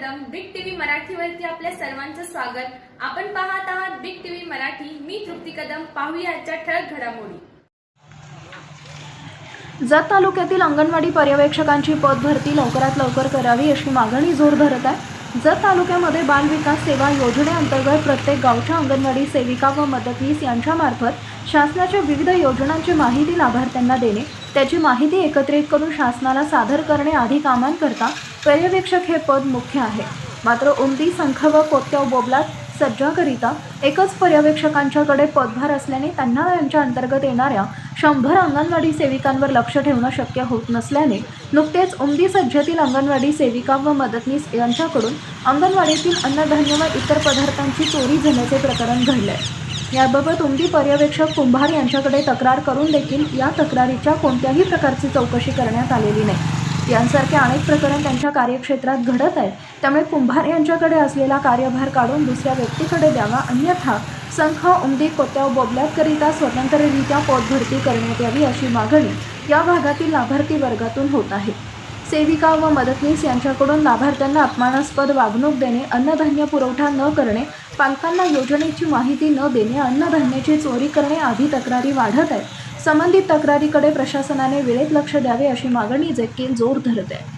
मराठीवरती आपल्या सर्वांचं स्वागत. आपण पाहत आहात बिग टीव्ही मराठी. मी तृप्ती कदम. पाहूया आजच्या ठळक घडामोडी. जत तालुक्यातील अंगणवाडी पर्यवेक्षकांची पद भरती लवकरात लवकर करावी अशी मागणी जोर धरत आहे. जत तालुक्यामध्ये बाल विकास सेवा योजनेअंतर्गत प्रत्येक गावच्या अंगणवाडी सेविका व मदतनीस यांच्यामार्फत शासनाच्या विविध योजनांची माहिती लाभार्थ्यांना देणे त्याची माहिती एकत्रित करून शासनाला सादर करणे आदी कामांकरता पर्यवेक्षक हे पद मुख्य आहे. मात्र उमदी संख व कोत्याव बोबलात सज्जाकरिता एकच पर्यवेक्षकांच्याकडे पदभार असल्याने त्यांना यांच्या अंतर्गत येणाऱ्या शंभर अंगणवाडी सेविकांवर लक्ष ठेवणं शक्य होत नसल्याने नुकतेच उमदी सज्जतील अंगणवाडी सेविका व मदतनीस यांच्याकडून अंगणवाडीतील अन्नधान्य व इतर पदार्थांची चोरी झाल्याचे प्रकरण घडले याबाबत उमदी पर्यवेक्षक कुंभार यांच्याकडे तक्रार करून देखील या तक्रारीच्या कोणत्याही प्रकारची चौकशी करण्यात आलेली नाही. यांसारखे अनेक प्रकरण त्यांच्या कार्यक्षेत्रात घडत आहेत. त्यामुळे कुंभार यांच्याकडे असलेला कार्यभार काढून दुसऱ्या व्यक्तीकडे द्यावा. अन्यथा संख उमदी कोत्याव बोबल्याकरिता स्वतंत्ररित्या पोटभरती करण्यात यावी अशी मागणी या भागातील लाभार्थी वर्गातून होत आहे. सेविका व मदतनीस यांच्याकडून लाभार्थ्यांना अपमानास्पद वागणूक देणे अन्नधान्य पुरवठा न करणे पालकांना योजनेची माहिती न देणे अन्नधान्याची चोरी करणे आदी तक्रारी वाढत आहेत. संबंधित तक्रारीकडे प्रशासनाने वेळेत लक्ष द्यावे अशी मागणी देखील जोर धरत आहे.